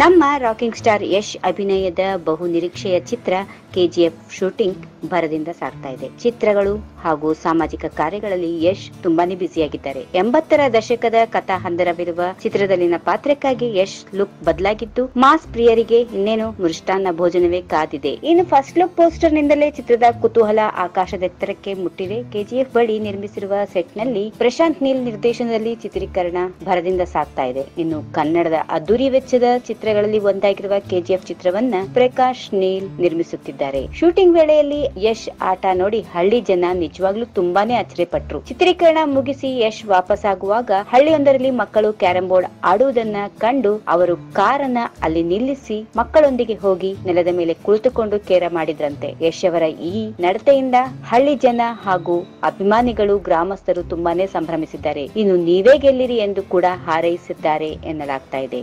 ನಮ್ಮ rocking star Yash ಅಭಿನಯದ ಬಹು ನಿರೀಕ್ಷೆಯ ಚಿತ್ರ ಕೆಜಿಎಫ್ ಶೂಟಿಂಗ್ ಭರದಿಂದ ಸಾಗ್ತಾ ಇದೆ. ಚಿತ್ರಗಳು ಹಾಗೂ ಸಾಮಾಜಿಕ ಕಾರ್ಯಗಳಲ್ಲಿ ಯಶ್ ತುಂಬಾನೇ ಬ್ಯುಸಿಯಾಗಿದ್ದಾರೆ. ಎಂಬತ್ತರ ದಶಕದ ಕಥಾ ಹಂದರವಿರುವ ಚಿತ್ರದಲ್ಲಿನ ಪಾತ್ರಕ್ಕಾಗಿ ಯಶ್ ಲುಕ್ ಬದಲಾಗಿದ್ದು, ಮಾಸ್ ಪ್ರಿಯರಿಗೆ ಇನ್ನೇನು ಮೃಷ್ಟಾನ್ನ ಭೋಜನವೇ ಕಾದಿದೆ. ಇನ್ನು ಫಸ್ಟ್ ಲುಕ್ ಪೋಸ್ಟರ್ ನಿಂದಲೇ ಚಿತ್ರದ ಕುತೂಹಲ ಆಕಾಶದೆತ್ತರಕ್ಕೆ ಮುಟ್ಟಿದೆ ಕೆಜಿಎಫ್ ಬಳಿ ನಿರ್ಮಿಸಿರುವ ಸೆಟ್ನಲ್ಲಿ ಪ್ರಶಾಂತ್ ನೀಲ್ ನಿರ್ದೇಶನದಲ್ಲಿ ಚಿತ್ರೀಕರಣ ಭರದಿಂದ ಸಾಗ್ತಾ ಇದೆ. ಇನ್ನು ಕನ್ನಡದ ಅದ್ದೂರಿ ವೆಚ್ಚದ ಚಿತ್ರಗಳಲ್ಲಿ ಒಂದಾಗಿರುವ ಕೆಜಿಎಫ್ ಚಿತ್ರವನ್ನ ಪ್ರಕಾಶ್ ನೀಲ್ ನಿರ್ಮಿಸುತ್ತಿದ್ದಾರೆ. ಶೂಟಿಂಗ್ ವೇಳೆಯಲ್ಲಿ ಯಶ್ ಆಟ ನೋಡಿ ಹಳ್ಳಿ ಜನ ನಿಜವಾಗ್ಲೂ ತುಂಬಾನೇ ಆಶ್ಚರ್ಯಪಟ್ರು. ಚಿತ್ರೀಕರಣ ಮುಗಿಸಿ ಯಶ್ ವಾಪಸ್ ಆಗುವಾಗ ಹಳ್ಳಿಯೊಂದರಲ್ಲಿ ಮಕ್ಕಳು ಕ್ಯಾರಂ ಬೋರ್ಡ್ ಆಡುವುದನ್ನ ಕಂಡು ಅವರು ಕಾರನ್ನ ಅಲ್ಲಿ ನಿಲ್ಲಿಸಿ ಮಕ್ಕಳೊಂದಿಗೆ ಹೋಗಿ ನೆಲದ ಮೇಲೆ ಕುಳಿತುಕೊಂಡು ಕೇರ ಮಾಡಿದ್ರಂತೆ. ಯಶ್ ಅವರ ಈ ನಡತೆಯಿಂದ ಹಳ್ಳಿ ಜನ ಹಾಗೂ ಅಭಿಮಾನಿಗಳು ಗ್ರಾಮಸ್ಥರು ತುಂಬಾನೇ ಸಂಭ್ರಮಿಸಿದ್ದಾರೆ. ಇನ್ನು ನೀವೇ ಗೆಲ್ಲಿರಿ ಎಂದು ಕೂಡ ಹಾರೈಸಿದ್ದಾರೆ ಎನ್ನಲಾಗ್ತಾ ಇದೆ.